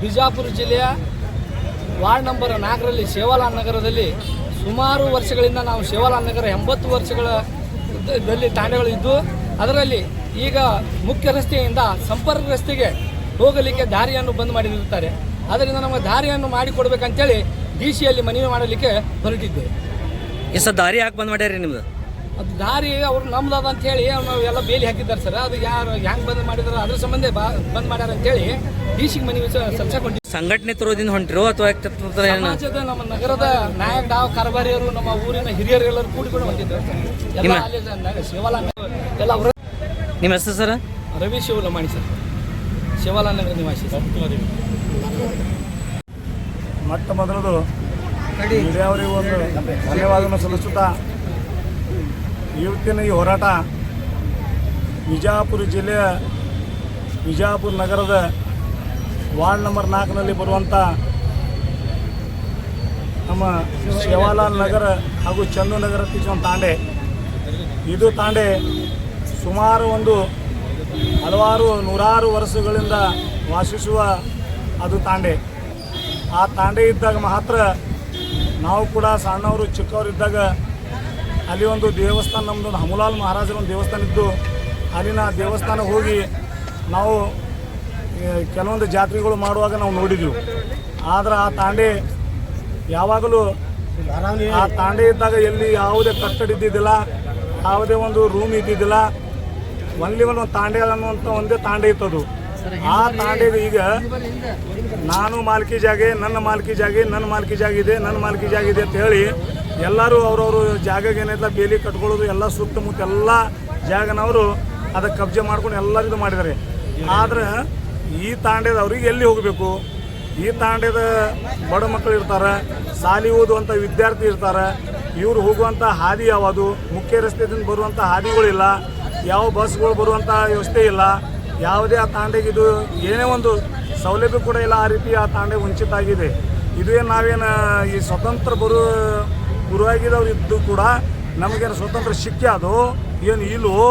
ಬಿಜಾಪುರ ಜಿಲ್ಲೆಯ ward number ನಾಲ್ಕರಲ್ಲಿ ಸೇವಾಲಾಲ್ ನಗರದಲ್ಲಿ ಸುಮಾರು ವರ್ಷಗಳಿಂದ ನಾವು ಸೇವಾಲಾಲ್ ನಗರ ಎಂಬತ್ತು ವರ್ಷಗಳ ದಾಂಡೆಗಳು ಇದ್ದು, ಅದರಲ್ಲಿ ಈಗ ಮುಖ್ಯ ರಸ್ತೆಯಿಂದ ಸಂಪರ್ಕ ರಸ್ತೆಗೆ ಹೋಗಲಿಕ್ಕೆ ದಾರಿಯನ್ನು ಬಂದ್ ಮಾಡಿರುತ್ತಾರೆ. ಅದರಿಂದ ನಮಗೆ ದಾರಿಯನ್ನು ಮಾಡಿಕೊಡ್ಬೇಕಂತೇಳಿ ಡಿ ಸಿಯಲ್ಲಿ ಮನವಿ ಮಾಡಲಿಕ್ಕೆ ಹೊರಟಿದ್ದೇವೆ ಎಸ್ ಸರ್ ದಾರಿ ಹಾಕಿ ಬಂದ್ ಮಾಡ್ಯಾರಿ ನಿಮ್ದು? ಅದು ದಾರಿ ಅವ್ರು ನಮ್ದು ಅಂತ ಹೇಳಿ ನಾವು ಎಲ್ಲ ಬೇಲಿ ಹಾಕಿದ್ದಾರೆ ಸರ್. ಅದು ಯಾರು ಹೆಂಗೆ ಬಂದ್ ಮಾಡಿದಾರೆ ಅದ್ರ ಸಂಬಂಧ ಬಾ- ಬಂದ್ ಮಾಡ್ಯಾರ ಅಂತೇಳಿ ಡಿ ಸಿಗೆ ಮನವಿ ಸಲ್ಲಿಸಕೊಂಡಿದ್ದೆ ಸಂಘಟನೆ ತರೋದಿಂದ ಹೊಂಟಿರೋ ಅಥವಾ ಸಮಾಜದ ನಮ್ಮ ನಗರದ ನಾಯಕ ಡಾವ್ ಕಾರ್ಬಾರಿಯರು ನಮ್ಮ ಊರಿನ ಹಿರಿಯರು ಎಲ್ಲರೂ ಕೂಡಿಕೊಂಡು ಬಂದಿದ್ರು ಎಲ್ಲ ನಿಮ್ಮ- ಅಲ್ಲಿ ನ- ಶಿವಲಾಲ್ ಎಲ್ಲ ಅವ್ರ ನಿಮ್ಮ ಹೆಸರು ಸರ್? ರವಿ ಶಿವಲಮಾಣಿ ಸರ್. ಶಿವಲಾಲ್ ನಗರ ನಿವಾಸಿ ಸರ್. ಮೊಟ್ಟ ಮೊದಲದು ಮೀಡಿಯಾವರಿಗೆ ಒಂದು ಧನ್ಯವಾದವನ್ನು ಸಲ್ಲಿಸುತ್ತಾ ಇವತ್ತಿನ ಈ ಹೋರಾಟ ವಿಜಯಪುರ ಜಿಲ್ಲೆಯ ವಿಜಯಪುರ ನಗರದ ವಾರ್ಡ್ ನಂಬರ್ ನಾಲ್ಕನಲ್ಲಿ ಬರುವಂಥ ನಮ್ಮ ಶಿವಾಲಾಲ್ ನಗರ ಹಾಗೂ ಚಂದು ನಗರ ಒಂದು ತಾಂಡೆ. ಇದು ತಾಂಡೆ ಸುಮಾರು ಒಂದು ಹಲವಾರು ನೂರಾರು ವರ್ಷಗಳಿಂದ ವಾಸಿಸುವ ಅದು ತಾಂಡೆ. ಆ ತಾಂಡೆ ಇದ್ದಾಗ ಮಾತ್ರ ನಾವು ಕೂಡ ಸಣ್ಣವರು ಚಿಕ್ಕವರು ಇದ್ದಾಗ ಅಲ್ಲಿ ಒಂದು ದೇವಸ್ಥಾನ ನಮ್ಮದು ಒಂದು ಹಮಲಾಲ್ ಮಹಾರಾಜರ ಒಂದು ದೇವಸ್ಥಾನ ಇದ್ದು ಅಲ್ಲಿನ ದೇವಸ್ಥಾನ ಹೋಗಿ ನಾವು ಕೆಲವೊಂದು ಜಾತ್ರೆಗಳು ಮಾಡುವಾಗ ನಾವು ನೋಡಿದ್ವಿ. ಆದ್ರೆ ಆ ತಾಂಡೆ ಯಾವಾಗಲೂ ಆ ತಾಂಡೆ ಇದ್ದಾಗ ಎಲ್ಲಿ ಯಾವುದೇ ಕಟ್ಟಡ ಇದ್ದಿದ್ದಿಲ್ಲ ಯಾವುದೇ ಒಂದು ರೂಮ್ ಇದ್ದಿದ್ದಿಲ್ಲ. ಒನ್ಲಿ ಒಂದು ತಾಂಡೆ ಅನ್ನುವಂಥ ಒಂದೇ ತಾಂಡೆ ಇತ್ತದು. ಆ ತಾಂಡೆ ಈಗ ನಾನು ಮಾಲ್ಕಿ ಜಾಗೆ, ನನ್ನ ಮಾಲ್ಕಿ ಜಾಗೆ, ನನ್ನ ಮಾಲ್ಕಿ ಜಾಗ ಇದೆ, ನನ್ನ ಮಾಲ್ಕಿ ಜಾಗ ಇದೆ ಅಂತ ಹೇಳಿ ಎಲ್ಲರೂ ಅವ್ರವ್ರ ಜಾಗಗೆ ಏನೈತೆ ಬೇಲಿ ಕಟ್ಕೊಳ್ಳೋದು, ಎಲ್ಲ ಸುತ್ತಮುತ್ತ ಎಲ್ಲ ಜಾಗನವರು ಅದಕ್ಕೆ ಕಬ್ಜೆ ಮಾಡ್ಕೊಂಡು ಎಲ್ಲರಿಗೂ ಮಾಡಿದ್ದಾರೆ. ಆದರೆ ಈ ತಾಂಡೆದವ್ರಿಗೆ ಎಲ್ಲಿ ಹೋಗಬೇಕು? ಈ ತಾಂಡೆದ ಬಡ ಮಕ್ಕಳು ಇರ್ತಾರೆ ಸಾಲಿ ಓದುವಂಥ ವಿದ್ಯಾರ್ಥಿ ಇರ್ತಾರೆ, ಇವರು ಹೋಗುವಂಥ ಹಾದಿ ಯಾವುದು? ಮುಖ್ಯ ರಸ್ತೆಯಿಂದ ಬರುವಂಥ ಹಾದಿಗಳಿಲ್ಲ, ಯಾವ ಬಸ್ಗಳು ಬರುವಂಥ ವ್ಯವಸ್ಥೆ ಇಲ್ಲ, ಯಾವುದೇ ಆ ತಾಂಡೆಗೆ ಇದು ಏನೇ ಒಂದು ಸೌಲಭ್ಯ ಕೂಡ ಇಲ್ಲ, ಆ ರೀತಿ ಆ ತಾಂಡೆ ವಂಚಿತ ಆಗಿದೆ ಇದೇ ನಾವೇನು ಈ ಸ್ವತಂತ್ರ ಬರು ಗುರುವಾಗಿದ್ದವ್ರು ಇದ್ದು ಕೂಡ ನಮಗೇನು ಸ್ವತಂತ್ರ ಶಿಕ್ಷೆ ಅದು, ಏನು ಇಲ್ಲವೋ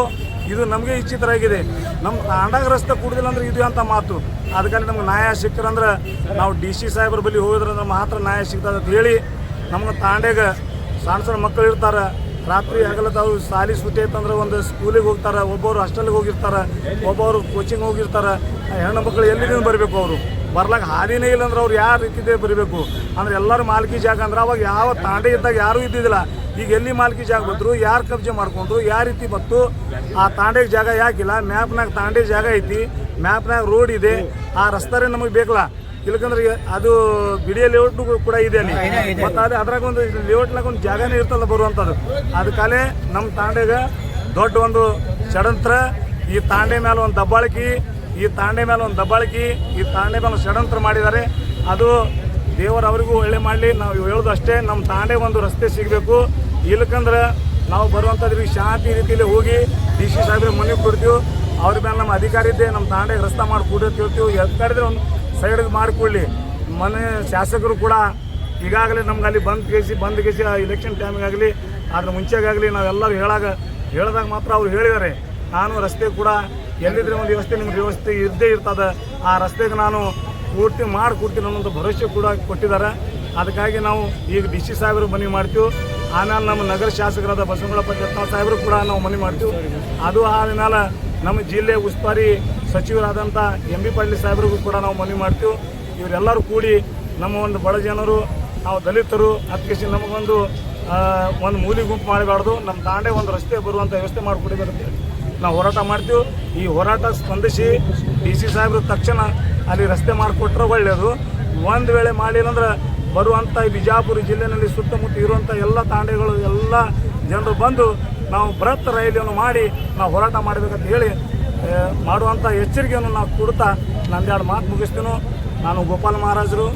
ಇದು ನಮಗೆ ಇಚ್ಛಿತರಾಗಿದೆ. ನಮ್ಮ ತಾಂಡಾಗ ರಸ್ತೆ ಕುಡ್ದಿಲ್ಲ ಅಂದ್ರೆ ಇದು ಅಂತ ಮಾತು? ಅದಕ್ಕಾಗಿ ನಮ್ಗೆ ನ್ಯಾಯ ಸಿಕ್ಕರಂದ್ರೆ ನಾವು ಡಿ ಸಿ ಸಾಹೇಬ್ರ ಬಳಿ ಹೋಗಿದ್ರಂದ್ರೆ ಮಾತ್ರ ನ್ಯಾಯ ಸಿಗ್ತದೆ ಅಂತ ಹೇಳಿ ನಮ್ಗೆ ತಾಂಡೆಗೆ ಸಣ್ಣ ಸಣ್ಣ ಮಕ್ಕಳು ಇರ್ತಾರೆ. ರಾತ್ರಿ ಹಗಲ ತಾವು ಸಾಲಿ ಸುದ್ದಿ ಐತಂದ್ರೆ ಒಂದು ಸ್ಕೂಲಿಗೆ ಹೋಗ್ತಾರೆ ಒಬ್ಬರು ಹಾಸ್ಟೆಲ್ಗೆ ಹೋಗಿರ್ತಾರೆ ಒಬ್ಬರು ಕೋಚಿಂಗ್ ಹೋಗಿರ್ತಾರೆ. ಹೆಣ್ಣು ಮಕ್ಕಳು ಎಲ್ಲಿಂದ ಬರಬೇಕು ಅವರು? ಬರ್ಲಾಕ ಹಾದಿನೇ ಇಲ್ಲ ಅಂದ್ರೆ ಅವ್ರು ಯಾರ ರೀತಿದೇ ಬರಬೇಕು. ಅಂದ್ರೆ ಎಲ್ಲರೂ ಮಾಲ್ಕಿ ಜಾಗ ಅಂದ್ರೆ ಅವಾಗ ಯಾವ ತಾಂಡೆ ಇದ್ದಾಗ ಯಾರೂ ಇದ್ದಿದ್ದಿಲ್ಲ. ಈಗ ಎಲ್ಲಿ ಮಾಲ್ಕಿ ಜಾಗ ಬಂದರು, ಯಾರು ಕಬ್ಜೆ ಮಾಡ್ಕೊಂಡ್ರು ಯಾವ ರೀತಿ ಬತ್ತು ಆ ತಾಂಡೆಗೆ ಜಾಗ ಯಾಕಿಲ್ಲ ಮ್ಯಾಪ್ನಾಗ ತಾಂಡೆ ಜಾಗ ಐತಿ ಮ್ಯಾಪ್ನಾಗ ರೋಡ್ ಇದೆ, ಆ ರಸ್ತಾರೆ ನಮಗೆ ಬೇಕಲ್ಲ. ಇಲ್ಲಕಂದ್ರೆ ಅದು ಬಿಡಿಯ ಲೇಔಟ್ ಕೂಡ ಇದೆ ಅಲ್ಲಿ. ಮತ್ತು ಅದೇ ಅದ್ರಾಗ ಒಂದು ಲೇಔಟ್ನಾಗ ಒಂದು ಜಾಗನೇ ಇರ್ತಲ್ಲ ಬರುವಂಥದ್ದು ಅದಕ್ಕಾಲೆ ನಮ್ಮ ತಾಂಡೆಗ ದೊಡ್ಡ ಒಂದು ಷಡಂತ್ರ ಈ ತಾಂಡೆ ಮೇಲೆ ಒಂದು ದಬ್ಬಾಳಿಕೆ ಈ ತಾಂಡೆ ಮೇಲೆ ಒಂದು ದಬ್ಬಾಳಿಕೆ ಈ ತಾಂಡೆ ಮೇಲೆ ಒಂದು ಷಡಂತ್ರ ಮಾಡಿದ್ದಾರೆ. ಅದು ದೇವರು ಅವರಿಗೂ ಒಳ್ಳೆ ಮಾಡಲಿ. ನಾವು ಹೇಳೋದು ಅಷ್ಟೇ ನಮ್ಮ ತಾಂಡೆ ಒಂದು ರಸ್ತೆ ಸಿಗಬೇಕು. ಇಲ್ಲಕಂದ್ರೆ ನಾವು ಬರುವಂಥದ್ರಿಗೆ ಶಾಂತಿ ರೀತಿಯಲ್ಲಿ ಹೋಗಿ ಡಿ ಸಿ ಸಾಹೇಬ್ರಿಗೆ ಮನೆಗೆ ಕೊಡ್ತೀವಿ. ಅವ್ರ ಮೇಲೆ ನಮ್ಮ ಅಧಿಕಾರಿ ಇದ್ದೆ ನಮ್ಮ ತಾಂಡೆಗೆ ರಸ್ತೆ ಮಾಡಿ ಕೊಡೋದು ಹೇಳ್ತೀವಿ. ಎದ್ ಕಡಿದ್ರೆ ಒಂದು ಸೈಡ್ಗೆ ಮಾಡಿಕೊಳ್ಳಿ. ಮನೆ ಶಾಸಕರು ಕೂಡ ಈಗಾಗಲೇ ನಮ್ಗೆ ಅಲ್ಲಿ ಬಂದ್ ಕೇಸಿ ಬಂದ್ ಕೇಸಿ ಇಲೆಕ್ಷನ್ ಟೈಮಿಗಾಗಲಿ ಅದ್ರ ಮುಂಚೆಗಾಗಲಿ ನಾವೆಲ್ಲರೂ ಹೇಳಾಗ ಹೇಳಿದಾಗ ಮಾತ್ರ ಅವ್ರು ಹೇಳಿದ್ದಾರೆ. ನಾನು ರಸ್ತೆ ಕೂಡ ಎಲ್ಲಿದ್ರೆ ಒಂದು ವ್ಯವಸ್ಥೆ, ನಿಮ್ಗೆ ವ್ಯವಸ್ಥೆ ಇದ್ದೇ ಇರ್ತದೆ. ಆ ರಸ್ತೆಗೆ ನಾನು ಪೂರ್ತಿ ಮಾಡಿಕೊಡ್ತೀನಿ ಅನ್ನೋಂಥ ಭರವಸೆ ಕೂಡ ಕೊಟ್ಟಿದ್ದಾರೆ. ಅದಕ್ಕಾಗಿ ನಾವು ಈಗ ಡಿ ಸಿ ಸಾಹೇಬರು ಮನವಿ ಮಾಡ್ತೀವಿ. ಆಮೇಲೆ ನಮ್ಮ ನಗರ ಶಾಸಕರಾದ ಬಸವಂಗಳಪ್ಪ ಜತ್ನಾಳ್ ಸಾಹೇಬರು ಕೂಡ ನಾವು ಮನವಿ ಮಾಡ್ತೀವಿ. ಅದು ಆದ್ಮೇಲೆ ನಮ್ಮ ಜಿಲ್ಲೆ ಉಸ್ತುವಾರಿ ಸಚಿವರಾದಂಥ ಎಂ ಬಿ ಪಾಟೀಲ್ ಸಾಹೇಬ್ರಿಗೂ ಕೂಡ ನಾವು ಮನವಿ ಮಾಡ್ತೀವಿ. ಇವರೆಲ್ಲರೂ ಕೂಡಿ ನಮ್ಮ ಒಂದು ಬಡ ಜನರು, ನಾವು ದಲಿತರು ಅದಕ್ಕೆ ನಮಗೊಂದು ಒಂದು ಮೂಲಿ ಗುಂಪು ಮಾಡಬಾರ್ದು. ನಮ್ಮ ತಾಂಡೆ ಒಂದು ರಸ್ತೆ ಬರುವಂಥ ವ್ಯವಸ್ಥೆ ಹೇಳಿ ನಾವು ಹೋರಾಟ ಮಾಡ್ತೀವಿ. ಈ ಹೋರಾಟ ಸ್ಪಂದಿಸಿ ಡಿ ಸಿ ಸಾಹೇಬರು ತಕ್ಷಣ ಅಲ್ಲಿ ರಸ್ತೆ ಮಾಡಿಕೊಟ್ರೆ ಒಳ್ಳೆಯದು ಒಂದು ವೇಳೆ ಮಾಡಿಲ್ಲ ಅಂದ್ರೆ ಬರುವಂಥ ಬಿಜಾಪುರ ಜಿಲ್ಲೆಯಲ್ಲಿ ಸುತ್ತಮುತ್ತ ಇರುವಂಥ ಎಲ್ಲ ತಾಂಡೆಗಳು, ಎಲ್ಲ ಜನರು ಬಂದು ನಾವು ಬೃಹತ್ ರೈಲಿಯನ್ನು ಮಾಡಿ ನಾವು ಹೋರಾಟ ಮಾಡಬೇಕಂತ ಹೇಳಿ ಮಾಡುವಂಥ ಎಚ್ಚರಿಕೆಯನ್ನು ನಾವು ಕೊಡ್ತಾ ನಂದೆರಡು ಮಾತು ಮುಗಿಸ್ತೀನೋ. ನಾನು ಗೋಪಾಲ್ ಮಹಾರಾಜರು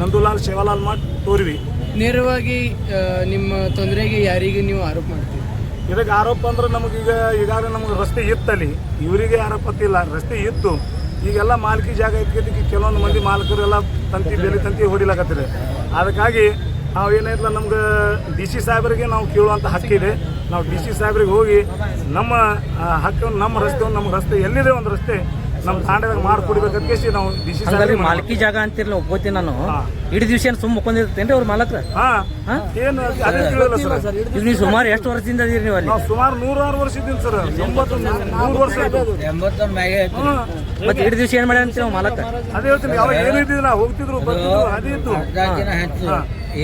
ನಂದುಲಾಲ್ ಶಿವಲಾಲ್ ಮಠ್ ತೋರ್ವಿ. ನೇರವಾಗಿ ನಿಮ್ಮ ತೊಂದರೆಗೆ ಯಾರಿಗೆ ನೀವು ಆರೋಪ ಮಾಡ್ತೀವಿ ಇದಕ್ಕೆ ಆರೋಪ ಅಂದ್ರೆ ನಮಗೀಗ ಈಗಾಗಲೇ ನಮಗೆ ರಸ್ತೆ ಇತ್ತಲ್ಲಿ. ಇವರಿಗೆ ಆರೋಪ ಇಲ್ಲ ರಸ್ತೆ ಇತ್ತು. ಈಗೆಲ್ಲ ಮಾಲಕಿ ಜಾಗ ಇದ್ದಕ್ಕೆ ಕೆಲವೊಂದು ಮಂದಿ ಮಾಲಕರು ಎಲ್ಲ ತಂತಿ ಬೇಲಿ ತಂತಿ ಹೊಡಿಲಾಕತ್ತಿದೆ. ಅದಕ್ಕಾಗಿ ನಾವು ಏನೈತಲ್ಲ ನಮ್ಗೆ ಡಿ ಸಿ ಸಾಹೇಬರಿಗೆ ನಾವು ಕೇಳುವಂಥ ಹಕ್ಕಿದೆ. ನಾವು ಡಿ ಸಿ ಸಾಹೇಬ್ರಿಗೆ ಹೋಗಿ ನಮ್ಮ ಹಕ್ಕನ್ನು ನಮ್ಮ ರಸ್ತೆ ನಮ್ಮ ರಸ್ತೆ ಎಲ್ಲಿದೆ ಒಂದು ರಸ್ತೆ ನಮ್ಮ ತಾಂಡದಾಗ ಮಾಡ್ಕೊಡ್ಬೇಕಂತ ನಾವು ಡಿ ಸಿ ಸಾಹೇಬ್ರಿಗೆ ಮಾಲಕಿ ಜಾಗ ಅಂತಿರ್ಲಿ ಒಪ್ಕೋತೀನಿ ನಾನು. ಇಡೀ ದಿವಸ ಏನು ಸುಮ್ಮ ಒಪ್ಕೊಂಡಿರ್ತೇನೆ ಅವ್ರ ಮಾಲಕ್ರ? ಏನು ಅದೇ ತಿಳಿಯಲ್ಲ ಸರ್. ಈಗ ನೀವು ಸುಮಾರು ಎಷ್ಟು ವರ್ಷದಿಂದ ಅದೀರಿ ನೀವು ಅಲ್ಲಿ? ನಾವು ಸುಮಾರು ನೂರಾರು ವರ್ಷ ಇದ್ದೀನಿ ಸರ್ ಎಂಬತ್ತೊಂದು ನೂರು ವರ್ಷ. ಮತ್ತೆ ಇಡೀ ದಿವಸ ಏನು ಮಾಡ್ಯಾರ ಅಂತೀವಿ ಮಾಲಕ ಅದೇ ಹೇಳ್ತೀನಿ ಅವಾಗ ಏನು ಇದ್ದಿಲ್ಲ ಹೋಗ್ತಿದ್ರು ಬರ್ತಿದ್ರು ಅದೇ ಇತ್ತು.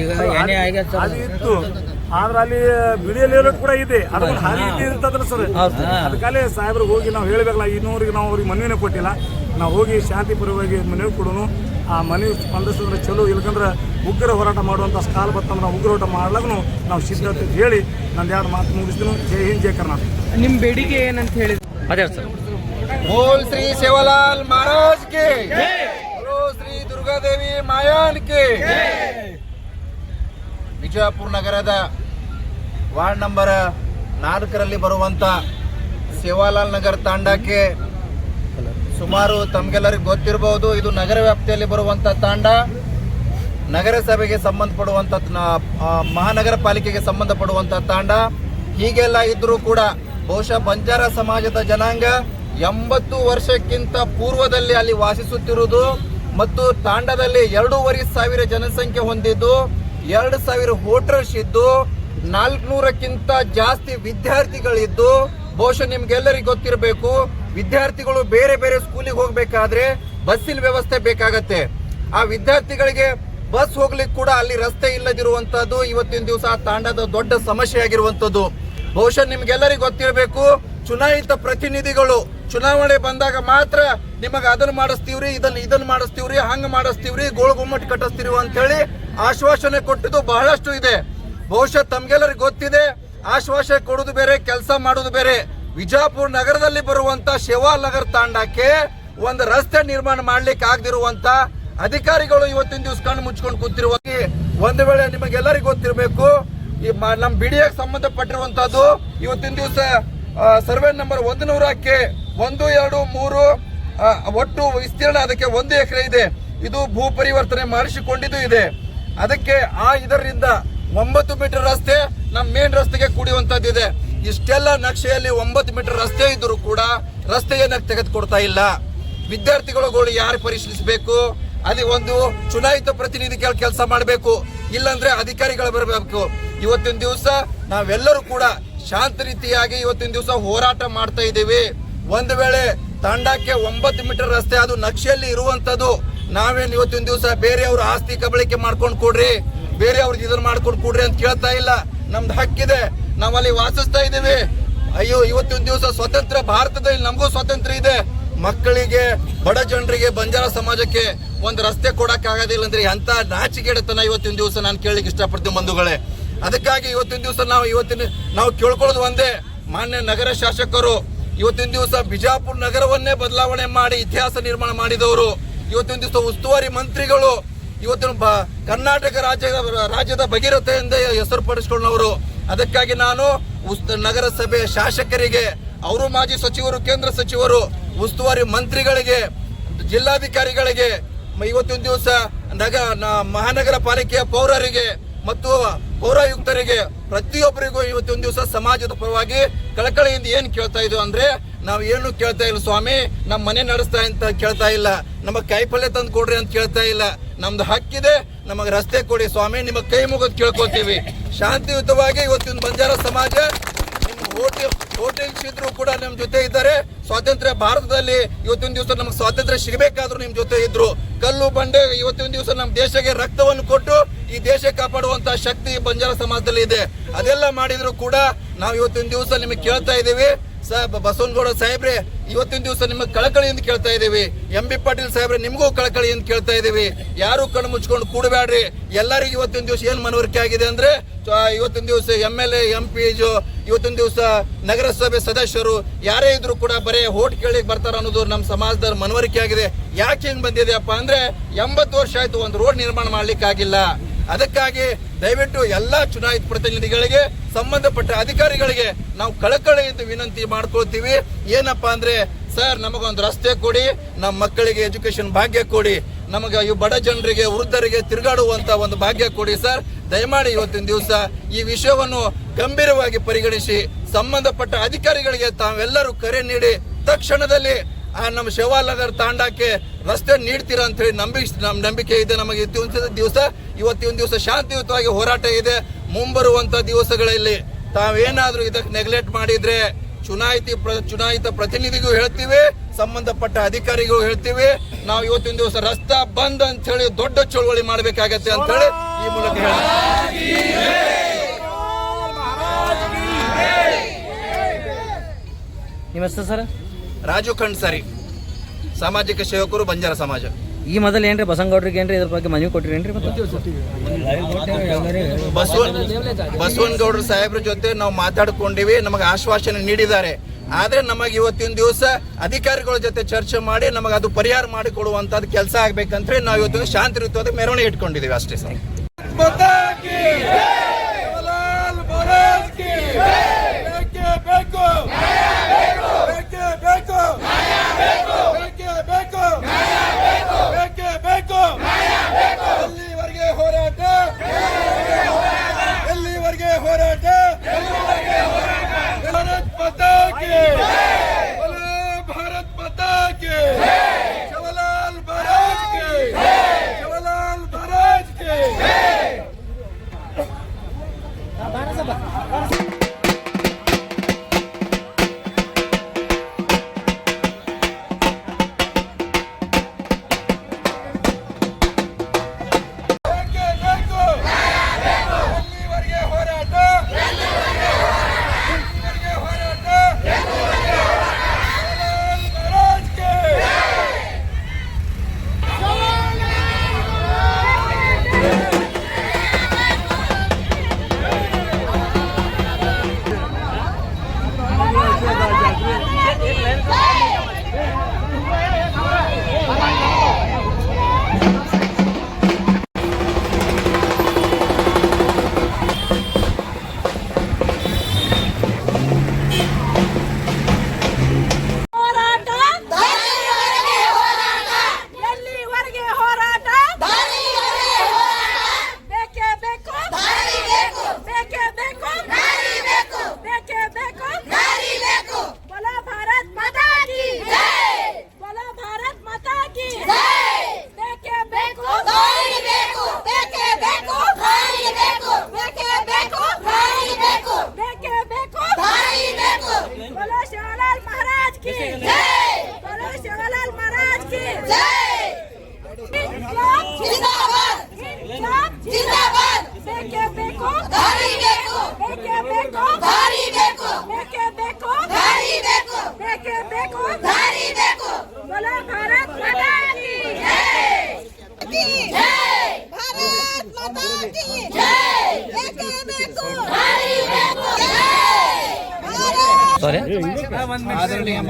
ಈಗ ಏನೇ ಅದು ಇತ್ತು. ಆದ್ರೆ ಅಲ್ಲಿ ಬಿಡಿಯ ಲೇಔಟ್ ಕೂಡ ಇದೆ. ಅದ್ರ ಹಾನಿ ಇದೆ ಸರ್. ಅದಕ್ಕಲ್ಲೇ ಸಾಹೇಬ್ರಿಗೆ ಹೋಗಿ ನಾವು ಹೇಳಬೇಕಲ್ಲ ಇನ್ನೂರಿಗೆ ನಾವು ಅವ್ರಿಗೆ ಮನವಿನ ಕೊಟ್ಟಿಲ್ಲ. ನಾವು ಹೋಗಿ ಶಾಂತಿಪರವಾಗಿ ಮನವಿ ಕೊಡೋನು. ಆ ಮನವಿ ಸ್ಪಂದಿಸಿದ್ರೆ ಚಲೋ ಇಲ್ಕಂದ್ರೆ ಉಗ್ರ ಹೋರಾಟ ಮಾಡುವಂಥ ಸ್ಥಾಲ ಬರ್ತಂದ್ರೆ ನಾವು ಉಗ್ರ ಹೋರಾಟ ಮಾಡ್ಲಾಗೂ ನಾವು ಸಿದ್ಧತೆ ಹೇಳಿ ನಂದು ಎರಡು ಮಾತು ಮುಗಿಸ್ತೀನಿ. ಜೈ ಹಿಂದ್ ಜೈ ಕರ್ನಾಟಕ. ನಿಮ್ಮ ಬೇಡಿಕೆ ಏನಂತ ಹೇಳಿ? ಅದೇ ಸರ್. ಓಲ್ ಶ್ರೀ ಶಿವಲಾಲ್ ಮಹಾರಾಜ್ ಕೆ ಶ್ರೀ ದುರ್ಗಾದೇವಿ ಮಾಯಾನ್ ಕೆ ಬಿಜಾಪುರ ನಗರದ ವಾರ್ಡ್ ನಂಬರ್ ನಾಲ್ಕರಲ್ಲಿ ಬರುವಂತ ಸೇವಾಲಾಲ್ ನಗರ್ ತಾಂಡಕ್ಕೆ ಸುಮಾರು ತಮಗೆಲ್ಲರಿಗೂ ಗೊತ್ತಿರಬಹುದು ಇದು ನಗರ ವ್ಯಾಪ್ತಿಯಲ್ಲಿ ಬರುವಂತ ತಾಂಡ. ನಗರಸಭೆಗೆ ಸಂಬಂಧಪಡುವಂತ ಮಹಾನಗರ ಪಾಲಿಕೆಗೆ ಸಂಬಂಧಪಡುವಂತ ತಾಂಡ. ಹೀಗೆಲ್ಲ ಇದ್ದರೂ ಕೂಡ ಬಹುಶಃ ಬಂಜಾರ ಸಮಾಜದ ಜನಾಂಗ ಎಂಬತ್ತು ವರ್ಷಕ್ಕಿಂತ ಪೂರ್ವದಲ್ಲಿ ಅಲ್ಲಿ ವಾಸಿಸುತ್ತಿರುವುದು ಮತ್ತು ತಾಂಡದಲ್ಲಿ ಎರಡೂವರೆ ಸಾವಿರ ಜನಸಂಖ್ಯೆ ಹೊಂದಿದ್ದು, ಎರಡು ಸಾವಿರ ಹೋಟರ್ಸ್ ಇದ್ದು ನಾಲ್ಕುನೂರಕ್ಕಿಂತ ಜಾಸ್ತಿ ವಿದ್ಯಾರ್ಥಿಗಳಿದ್ದು, ಬಹುಶಃ ನಿಮ್ಗೆಲ್ಲರಿಗೂ ಗೊತ್ತಿರಬೇಕು, ವಿದ್ಯಾರ್ಥಿಗಳು ಬೇರೆ ಬೇರೆ ಸ್ಕೂಲಿಗೆ ಹೋಗ್ಬೇಕಾದ್ರೆ ಬಸ್ಸಿನ ವ್ಯವಸ್ಥೆ ಬೇಕಾಗತ್ತೆ. ಆ ವಿದ್ಯಾರ್ಥಿಗಳಿಗೆ ಬಸ್ ಹೋಗ್ಲಿಕ್ಕೆ ಕೂಡ ಅಲ್ಲಿ ರಸ್ತೆ ಇಲ್ಲದಿರುವಂತದ್ದು ಇವತ್ತಿನ ದಿವಸ ಆ ತಾಂಡದ ದೊಡ್ಡ ಸಮಸ್ಯೆ ಆಗಿರುವಂತದ್ದು. ಬಹುಶಃ ನಿಮ್ಗೆಲ್ಲರಿಗೂ ಗೊತ್ತಿರಬೇಕು, ಚುನಾಯಿತ ಪ್ರತಿನಿಧಿಗಳು ಚುನಾವಣೆ ಬಂದಾಗ ಮಾತ್ರ ನಿಮಗೆ ಅದನ್ನ ಮಾಡಿಸ್ತೀವ್ರಿ, ಇದನ್ನ ಇದನ್ನ ಮಾಡಿಸ್ತೀವ್ರಿ, ಹಂಗ ಮಾಡಿಸ್ತೀವ್ರಿ, ಗೋಳು ಗುಮ್ಮಟ್ ಕಟ್ಟಿಸ್ತೀವಿ ಅಂತ ಹೇಳಿ ಆಶ್ವಾಸನೆ ಕೊಟ್ಟಿದ್ದು ಬಹಳಷ್ಟು ಇದೆ. ಬಹುಶಃ ತಮ್ಗೆಲ್ಲರಿಗೆ ಗೊತ್ತಿದೆ ಆಶ್ವಾಸನೆ ಕೊಡುದು ಬೇರೆ, ಕೆಲಸ ಮಾಡುದು ಬೇರೆ. ವಿಜಾಪುರ ನಗರದಲ್ಲಿ ಬರುವಂತ ಶೇವಾಲ್ ನಗರ್ ತಾಂಡಕ್ಕೆ ಒಂದು ರಸ್ತೆ ನಿರ್ಮಾಣ ಮಾಡ್ಲಿಕ್ಕೆ ಆಗದಿರುವಂತ ಅಧಿಕಾರಿಗಳು ಇವತ್ತಿನ ದಿವಸ ಕಣ್ಣು ಮುಚ್ಕೊಂಡು ಕೂತಿರುವ ಒಂದು ವೇಳೆ ನಿಮಗೆಲ್ಲರಿಗೂ ಗೊತ್ತಿರಬೇಕು, ಈ ನಮ್ಮ ಬಿಡಿಯಾಗ ಸಂಬಂಧಪಟ್ಟಿರುವಂತದ್ದು ಇವತ್ತಿನ ದಿವಸ ಸರ್ವೆ ನಂಬರ್ ಒಂದು ನೂರಕ್ಕೆ ಒಂದು, ಎರಡು, ಮೂರು ಒಟ್ಟು ವಿಸ್ತೀರ್ಣ ಅದಕ್ಕೆ ಒಂದು ಎಕರೆ ಇದೆ. ಇದು ಭೂ ಪರಿವರ್ತನೆ ಮಾಡಿಸಿಕೊಂಡಿದ್ದು ಇದೆ. ಅದಕ್ಕೆ ಆ ಇದರಿಂದ ಒಂಬತ್ತು ಮೀಟರ್ ರಸ್ತೆ ನಮ್ಮ ಮೇನ್ ರಸ್ತೆಗೆ ಕೂಡಿಯುವಂತದ್ದಿದೆ ಇಷ್ಟೆಲ್ಲ ನಕ್ಷೆಯಲ್ಲಿ ಒಂಬತ್ತು ಮೀಟರ್ ರಸ್ತೆ ಇದ್ದರೂ ಕೂಡ ರಸ್ತೆಯನ್ನ ತೆಗೆದುಕೊಡ್ತಾ ಇಲ್ಲ. ವಿದ್ಯಾರ್ಥಿಗಳು ಯಾರು ಪರಿಶೀಲಿಸಬೇಕು? ಅಲ್ಲಿ ಒಂದು ಚುನಾಯಿತ ಪ್ರತಿನಿಧಿಗಳು ಕೆಲಸ ಮಾಡಬೇಕು. ಇಲ್ಲಾಂದ್ರೆ ಅಧಿಕಾರಿಗಳು ಬರಬೇಕು. ಇವತ್ತಿನ ದಿವಸ ನಾವೆಲ್ಲರೂ ಕೂಡ ಶಾಂತ ರೀತಿಯಾಗಿ ಇವತ್ತಿನ ದಿವಸ ಹೋರಾಟ ಮಾಡ್ತಾ ಇದ್ದೀವಿ. ಒಂದು ವೇಳೆ ತಾಂಡಕ್ಕೆ ಒಂಬತ್ತು ಮೀಟರ್ ರಸ್ತೆ, ಅದು ನಕ್ಷೆಯಲ್ಲಿ ಇರುವಂತದ್ದು, ನಾವೇನು ಇವತ್ತಿನ ದಿವಸ ಬೇರೆಯವರು ಆಸ್ತಿ ಕಬಳಿಕೆ ಮಾಡ್ಕೊಂಡು ಕೊಡ್ರಿ. ಬೇರೆಯವ್ರಿಗೆ ಇದನ್ನ ಮಾಡ್ಕೊಂಡು ಕೊಡ್ರಿ ಅಂತ ಕೇಳ್ತಾ ಇಲ್ಲ. ನಮ್ದು ಹಕ್ಕಿದೆ. ನಾವಲ್ಲಿ ವಾಸಿಸ್ತಾ ಇದ್ದೀವಿ. ಅಯ್ಯೋ, ಇವತ್ತಿನ ದಿವಸ ಸ್ವತಂತ್ರ ಭಾರತದಲ್ಲಿ ನಮಗೂ ಸ್ವಾತಂತ್ರ್ಯ ಇದೆ. ಮಕ್ಕಳಿಗೆ, ಬಡ ಜನರಿಗೆ, ಬಂಜಾರ ಸಮಾಜಕ್ಕೆ ಒಂದು ರಸ್ತೆ ಕೊಡಕ್ ಆಗೋದಿಲ್ಲ ಅಂದ್ರೆ ಎಂತ ನಾಚಿಕೆಡತನ ಇವತ್ತಿನ ದಿವಸ ನಾನು ಕೇಳಲಿಕ್ಕೆ ಇಷ್ಟಪಡ್ತೀನಿ ಬಂಧುಗಳೇ. ಅದಕ್ಕಾಗಿ ಇವತ್ತಿನ ದಿವಸ ನಾವು ಇವತ್ತಿನ, ನಾವು ಕೇಳ್ಕೊಳ್ಳೋದು ಒಂದೇ. ಮಾನ್ಯ ನಗರ ಶಾಸಕರು, ಇವತ್ತಿನ ದಿವಸ ಬಿಜಾಪುರ ನಗರವನ್ನೇ ಬದಲಾವಣೆ ಮಾಡಿ ಇತಿಹಾಸ ನಿರ್ಮಾಣ ಮಾಡಿದವರು, ಇವತ್ತಿನ ದಿವಸ ಉಸ್ತುವಾರಿ ಮಂತ್ರಿಗಳು ಇವತ್ತಿನ ಕರ್ನಾಟಕ ರಾಜ್ಯದ ರಾಜ್ಯದ ಭಗೀರಥೆಯಿಂದ ಹೆಸರು ಪಡಿಸ್ಕೊಂಡವರು ಅದಕ್ಕಾಗಿ ನಾನು ಉಸ್ತ ನಗರಸಭೆ ಶಾಸಕರಿಗೆ, ಅವರು ಮಾಜಿ ಸಚಿವರು, ಕೇಂದ್ರ ಸಚಿವರು, ಉಸ್ತುವಾರಿ ಮಂತ್ರಿಗಳಿಗೆ, ಜಿಲ್ಲಾಧಿಕಾರಿಗಳಿಗೆ, ಇವತ್ತಿನ ದಿವಸ ನಗ ಮಹಾನಗರ ಪಾಲಿಕೆಯ ಪೌರರಿಗೆ ಮತ್ತು ಪೌರಾಯುಕ್ತರಿಗೆ, ಪ್ರತಿಯೊಬ್ಬರಿಗೂ ಇವತ್ತಿನ ದಿವಸ ಸಮಾಜದ ಪರವಾಗಿ ಕಳಕಳಿಯಿಂದ ಏನ್ ಕೇಳ್ತಾ ಇದ್ವು ಅಂದ್ರೆ, ನಾವು ಏನು ಕೇಳ್ತಾ ಇಲ್ಲ ಸ್ವಾಮಿ ನಮ್ಮ ಮನೆ ನಡೆಸ್ತಾ ಅಂತ ಕೇಳ್ತಾ ಇಲ್ಲ, ನಮ್ಮ ಕಾಯಿಪಲ್ಯ ತಂದು ಕೊಡ್ರಿ ಅಂತ ಕೇಳ್ತಾ ಇಲ್ಲ. ನಮ್ದು ಹಕ್ಕಿದೆ, ನಮಗೆ ರಸ್ತೆ ಕೊಡಿ ಸ್ವಾಮಿ, ನಿಮಗೆ ಕೈ ಮುಗಿದು ಕೇಳ್ಕೊತೀವಿ ಶಾಂತಿಯುತವಾಗಿ ಇವತ್ತಿನ ಬಂಜಾರ ಸಮಾಜ ಹೋಟೆಲ್ ಹೋಟೆಲ್ ಕೂಡ ನಿಮ್ಮ ಜೊತೆ ಇದ್ದಾರೆ. ಸ್ವಾತಂತ್ರ್ಯ ಭಾರತದಲ್ಲಿ ಇವತ್ತಿನ ದಿವಸ ನಮ್ಗೆ ಸ್ವಾತಂತ್ರ್ಯ ಸಿಗಬೇಕಾದ್ರೂ ನಿಮ್ಮ ಜೊತೆ ಇದ್ರು. ಕಲ್ಲು ಬಂಡೆ ಇವತ್ತಿನ ದಿವಸ ನಮ್ಮ ದೇಶಕ್ಕೆ ರಕ್ತವನ್ನು ಕೊಟ್ಟು ಈ ದೇಶ ಕಾಪಾಡುವಂತ ಶಕ್ತಿ ಬಂಜಾರ ಸಮಾಜದಲ್ಲಿ ಇದೆ. ಅದೆಲ್ಲ ಮಾಡಿದ್ರು ಕೂಡ ನಾವು ಇವತ್ತಿನ ದಿವಸ ನಿಮಗೆ ಕೇಳ್ತಾ ಇದ್ದೀವಿ. ಸರ್ ಬಸವನಗೌಡ ಸಾಹೇಬ್ರೆ ಇವತ್ತಿನ ದಿವಸ ನಿಮಗೆ ಕಳಕಳಿಯಿಂದ ಕೇಳ್ತಾ ಇದ್ದೀವಿ. ಎಂ ಬಿ ಪಾಟೀಲ್ ಸಾಹೇಬ್ರೆ, ನಿಮಗೂ ಕಳಕಳಿ ಎಂದು ಕೇಳ್ತಾ ಇದ್ದೀವಿ. ಯಾರು ಕಣ್ಣು ಮುಚ್ಕೊಂಡು ಕೂಡಬೇಡ್ರಿ. ಎಲ್ಲರಿಗೂ ಇವತ್ತಿನ ದಿವಸ ಏನು ಮನವರಿಕೆ ಆಗಿದೆ ಅಂದ್ರೆ ಇವತ್ತಿನ ದಿವಸ M L A M P ಇವತ್ತಿನ ದಿವಸ ನಗರಸಭೆ ಸದಸ್ಯರು, ಯಾರೇ ಇದ್ರು ಕೂಡ ಬರೇ ಹೋಟ್ ಕೇಳಿ ಬರ್ತಾರ ಅನ್ನೋದು ನಮ್ಮ ಸಮಾಜದ ಮನವರಿಕೆ ಆಗಿದೆ. ಯಾಕೆ ಹಿಂಗ್ ಬಂದಿದೆಯಪ್ಪ ಅಂದ್ರೆ, ಎಂಬತ್ತು ವರ್ಷ ಆಯ್ತು ಒಂದು ರೋಡ್ ನಿರ್ಮಾಣ ಮಾಡ್ಲಿಕ್ಕೆ ಆಗಿಲ್ಲ ಅದಕ್ಕಾಗಿ ದಯವಿಟ್ಟು ಎಲ್ಲಾ ಚುನಾಯಿತ ಪ್ರತಿನಿಧಿಗಳಿಗೆ, ಸಂಬಂಧಪಟ್ಟ ಅಧಿಕಾರಿಗಳಿಗೆ ನಾವು ಕಳಕಳಿಯಿಂದ ವಿನಂತಿ ಮಾಡ್ಕೊಳ್ತೀವಿ. ಏನಪ್ಪಾ ಅಂದ್ರೆ, ಸರ್, ನಮಗೊಂದು ರಸ್ತೆ ಕೊಡಿ, ನಮ್ಮ ಮಕ್ಕಳಿಗೆ ಎಜುಕೇಶನ್ ಭಾಗ್ಯ ಕೊಡಿ, ನಮಗೆ ಈ ಬಡ ಜನರಿಗೆ, ವೃದ್ಧರಿಗೆ ತಿರುಗಾಡುವಂತ ಒಂದು ಭಾಗ್ಯ ಕೊಡಿ, ಸರ್. ದಯಮಾಡಿ ಇವತ್ತಿನ ದಿವಸ ಈ ವಿಷಯವನ್ನು ಗಂಭೀರವಾಗಿ ಪರಿಗಣಿಸಿ, ಸಂಬಂಧಪಟ್ಟ ಅಧಿಕಾರಿಗಳಿಗೆ ತಾವೆಲ್ಲರೂ ಕರೆ ನೀಡಿ, ತಕ್ಷಣದಲ್ಲಿ ಆ, ನಮ್ಮ ಶಿವಾನಗರ್ ತಾಂಡಕ್ಕೆ ರಸ್ತೆ ನೀಡ್ತೀರಾ ಅಂತ ಹೇಳಿ ನಂಬಿ ನಮ್ಮ ನಂಬಿಕೆ ಇದೆ ನಮಗೆ. ಇವತ್ತಿನ ದಿವಸ ಇವತ್ತಿನ ದಿವಸ ಶಾಂತಿಯುತವಾಗಿ ಹೋರಾಟ ಇದೆ. ಮುಂಬರುವಂತ ದಿವಸಗಳಲ್ಲಿ ತಾವೇನಾದರೂ ಇದಕ್ಕೆ ನೆಗ್ಲೆಕ್ಟ್ ಮಾಡಿದ್ರೆ ಚುನಾಯಿತಿ ಪ್ರ- ಚುನಾಯಿತ ಪ್ರತಿನಿಧಿಗೂ ಹೇಳ್ತೀವಿ, ಸಂಬಂಧಪಟ್ಟ ಅಧಿಕಾರಿಗಳು ಹೇಳ್ತೀವಿ. ನಾವು ಇವತ್ತಿನ ದಿವಸ ರಸ್ತೆ ಬಂದ್ ಅಂತ ಹೇಳಿ ದೊಡ್ಡ ಚಳುವಳಿ ಮಾಡ್ಬೇಕಾಗತ್ತೆ ಅಂತ ಹೇಳಿ ಈ ಮೂಲಕ ನಿಮ್ಮ ಹೆಸರು ಸರ್? ರಾಜು ಖಂಡ್ಸರಿ ಸಾಮಾಜಿಕ ಸೇವಕರು ಬಂಜಾರ ಸಮಾಜ. ಈ ಮೊದಲು ಏನ್ರಿ ಬಸವನಗೌಡ್ರಿಗೆ ಏನ್ರಿ ಇದ್ರ ಬಗ್ಗೆ ಮನವಿ ಕೊಟ್ಟಿರೇನ್ರಿ ಮತ್ತೆ? ಬಸವನ್ ಬಸವನಗೌಡರು ಸಾಹೇಬ್ರ ಜೊತೆ ನಾವು ಮಾತಾಡ್ಕೊಂಡಿವಿ ನಮಗೆ ಆಶ್ವಾಸನೆ ನೀಡಿದ್ದಾರೆ. ಆದ್ರೆ ನಮಗೆ ಇವತ್ತಿನ ದಿವಸ ಅಧಿಕಾರಿಗಳ ಜೊತೆ ಚರ್ಚೆ ಮಾಡಿ ನಮಗೆ ಅದು ಪರಿಹಾರ ಮಾಡಿಕೊಡುವಂತದ್ದು ಕೆಲಸ ಆಗ್ಬೇಕಂತ ಹೇಳಿ ನಾವು ಇವತ್ತು ಶಾಂತಿಯುತವಾದ ಮೆರವಣಿಗೆ ಇಟ್ಕೊಂಡಿದೀವಿ ಅಷ್ಟೇ ಸರ್.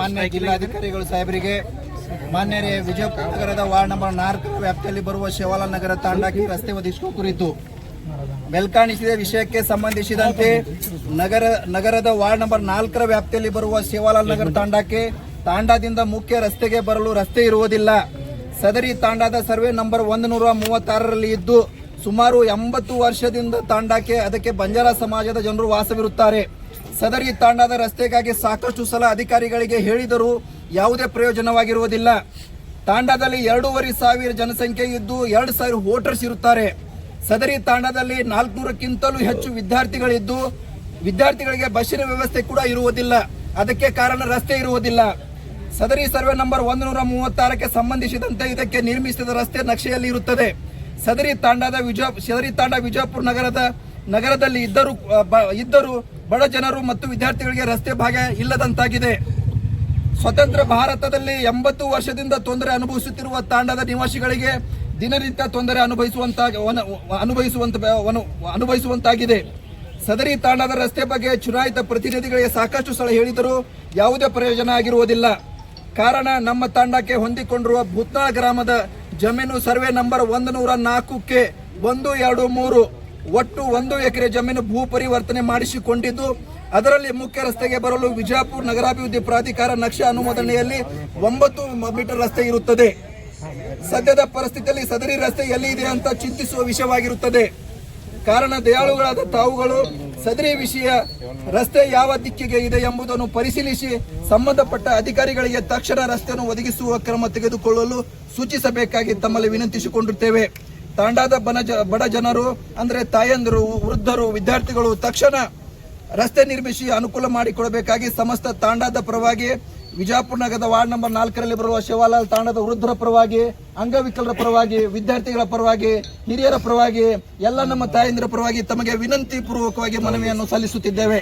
ಮಾನ್ಯ ಜಿಲ್ಲಾಧಿಕಾರಿಗಳು ಸಾಹೇಬರಿಗೆ. ಮಾನ್ಯರೇ ವಿಜಯಪುರ ನಗರದ ವಾರ್ಡ್ ನಂಬರ್ ನಾಲ್ಕರ ವ್ಯಾಪ್ತಿಯಲ್ಲಿ ಬರುವ ಶಿವಾಲ ನಗರ ತಾಂಡಕ್ಕೆ ರಸ್ತೆ ಒದಗಿಸುವ ಕುರಿತು ಬೆಲ್ಕಾಣಿಸಿದ ವಿಷಯಕ್ಕೆ ಸಂಬಂಧಿಸಿದಂತೆ ನಗರ, ನಗರದ ವಾರ್ಡ್ ನಂಬರ್ ನಾಲ್ಕರ ವ್ಯಾಪ್ತಿಯಲ್ಲಿ ಬರುವ ಶಿವಾಲಾಲ್ ನಗರ ತಾಂಡಕ್ಕೆ ತಾಂಡಾದಿಂದ ಮುಖ್ಯ ರಸ್ತೆಗೆ ಬರಲು ರಸ್ತೆ ಇರುವುದಿಲ್ಲ. ಸದರಿ ತಾಂಡಾದ ಸರ್ವೆ ನಂಬರ್ ಒಂದು ನೂರ ಮೂವತ್ತಾರರಲ್ಲಿ ಇದ್ದು, ಸುಮಾರು ಎಂಬತ್ತು ವರ್ಷದಿಂದ ತಾಂಡಕ್ಕೆ ಅದಕ್ಕೆ ಬಂಜಾರ ಸಮಾಜದ ಜನರು ವಾಸವಿರುತ್ತಾರೆ. ಸದರಿ ತಾಂಡಾದ ರಸ್ತೆಗಾಗಿ ಸಾಕಷ್ಟು ಸಲ ಅಧಿಕಾರಿಗಳಿಗೆ ಹೇಳಿದರೂ ಯಾವುದೇ ಪ್ರಯೋಜನವಾಗಿರುವುದಿಲ್ಲ. ತಾಂಡಾದಲ್ಲಿ ಎರಡೂವರೆ ಸಾವಿರ ಜನಸಂಖ್ಯೆ ಇದ್ದು ಎರಡು ಸಾವಿರ ವೋಟರ್ಸ್ ಇರುತ್ತಾರೆ. ಸದರಿ ತಾಂಡಾದಲ್ಲಿ ನಾಲ್ಕುನೂರಕ್ಕಿಂತಲೂ ಹೆಚ್ಚು ವಿದ್ಯಾರ್ಥಿಗಳಿದ್ದು ವಿದ್ಯಾರ್ಥಿಗಳಿಗೆ ಬಸ್ಸಿನ ವ್ಯವಸ್ಥೆ ಕೂಡ ಇರುವುದಿಲ್ಲ. ಅದಕ್ಕೆ ಕಾರಣ ರಸ್ತೆ ಇರುವುದಿಲ್ಲ. ಸದರಿ ಸರ್ವೆ ನಂಬರ್ ಒಂದು ನೂರ ಮೂವತ್ತಾರಕ್ಕೆ ಸಂಬಂಧಿಸಿದಂತೆ ಇದಕ್ಕೆ ನಿರ್ಮಿಸಿದ ರಸ್ತೆ ನಕ್ಷೆಯಲ್ಲಿ ಇರುತ್ತದೆ ಸದರಿ ತಾಂಡಾದ ವಿಜಯ ಸದರಿ ತಾಂಡ ವಿಜಯಪುರ ನಗರದ ನಗರದಲ್ಲಿ ಇದ್ದರೂ ಇದ್ದರೂ ಬಡ ಜನರು ಮತ್ತು ವಿದ್ಯಾರ್ಥಿಗಳಿಗೆ ರಸ್ತೆ ಭಾಗ ಇಲ್ಲದಂತಾಗಿದೆ. ಸ್ವತಂತ್ರ ಭಾರತದಲ್ಲಿ ಎಂಬತ್ತು ವರ್ಷದಿಂದ ತೊಂದರೆ ಅನುಭವಿಸುತ್ತಿರುವ ತಾಂಡದ ನಿವಾಸಿಗಳಿಗೆ ದಿನನಿತ್ಯ ತೊಂದರೆ ಅನುಭವಿಸುವಂತ ಅನುಭವಿಸುವಂತ ಅನುಭವಿಸುವಂತಾಗಿದೆ. ಸದರಿ ತಾಂಡದ ರಸ್ತೆ ಬಗ್ಗೆ ಚುನಾಯಿತ ಪ್ರತಿನಿಧಿಗಳಿಗೆ ಸಾಕಷ್ಟು ಸಲ ಹೇಳಿದರೂ ಯಾವುದೇ ಪ್ರಯೋಜನ ಆಗಿರುವುದಿಲ್ಲ. ಕಾರಣ ನಮ್ಮ ತಾಂಡಕ್ಕೆ ಹೊಂದಿಕೊಂಡಿರುವ ಭೂತ್ನಾಳ ಗ್ರಾಮದ ಜಮೀನು ಸರ್ವೆ ನಂಬರ್ ಒಂದು ನೂರ ನಾಲ್ಕಕ್ಕೆ ಒಂದು ಎರಡು ಮೂರು. ಒಟ್ಟು ಒಂದು ಎಕರೆ ಜಮೀನು ಭೂ ಪರಿವರ್ತನೆ ಮಾಡಿಸಿಕೊಂಡಿದ್ದು, ಅದರಲ್ಲಿ ಮುಖ್ಯ ರಸ್ತೆಗೆ ಬರಲು ವಿಜಯಪುರ ನಗರಾಭಿವೃದ್ಧಿ ಪ್ರಾಧಿಕಾರ ನಕ್ಷೆ ಅನುಮೋದನೆಯಲ್ಲಿ ಒಂಬತ್ತು ಮೀಟರ್ ರಸ್ತೆ ಇರುತ್ತದೆ. ಸದ್ಯದ ಪರಿಸ್ಥಿತಿಯಲ್ಲಿ ಸದರಿ ರಸ್ತೆ ಎಲ್ಲಿ ಇದೆ ಅಂತ ಚಿಂತಿಸುವ ವಿಷಯವಾಗಿರುತ್ತದೆ. ಕಾರಣ, ದಯಾಳುಗಳಾದ ತಾವುಗಳು ಸದರಿ ವಿಷಯ, ರಸ್ತೆ ಯಾವ ದಿಕ್ಕಿಗೆ ಇದೆ ಎಂಬುದನ್ನು ಪರಿಶೀಲಿಸಿ ಸಂಬಂಧಪಟ್ಟ ಅಧಿಕಾರಿಗಳಿಗೆ ತಕ್ಷಣ ರಸ್ತೆಯನ್ನು ಒದಗಿಸುವ ಕ್ರಮ ತೆಗೆದುಕೊಳ್ಳಲು ಸೂಚಿಸಬೇಕಾಗಿ ತಮ್ಮಲ್ಲಿ ವಿನಂತಿಸಿಕೊಂಡಿರುತ್ತೇವೆ ತಾಂಡಾದ ಬನ ಜ- ಬಡ ಜನರು ಅಂದರೆ ತಾಯಂದಿರು ವೃದ್ಧರು ವಿದ್ಯಾರ್ಥಿಗಳು ತಕ್ಷಣ ರಸ್ತೆ ನಿರ್ಮಿಸಿ ಅನುಕೂಲ ಮಾಡಿಕೊಡಬೇಕಾಗಿ ಸಮಸ್ತ ತಾಂಡಾದ ಪರವಾಗಿ ವಿಜಾಪುರ ನಗರದ ವಾರ್ಡ್ ನಂಬರ್ ನಾಲ್ಕರಲ್ಲಿ ಬರುವ ಶಿವಾಲಾಲ್ ತಾಂಡದ ವೃದ್ಧರ ಪರವಾಗಿ ಅಂಗವಿಕಲರ ಪರವಾಗಿ ವಿದ್ಯಾರ್ಥಿಗಳ ಪರವಾಗಿ ಹಿರಿಯರ ಪರವಾಗಿ ಎಲ್ಲ ನಮ್ಮ ತಾಯಂದಿರ ಪರವಾಗಿ ತಮಗೆ ವಿನಂತಿ ಪೂರ್ವಕವಾಗಿ ಮನವಿಯನ್ನು ಸಲ್ಲಿಸುತ್ತಿದ್ದೇವೆ.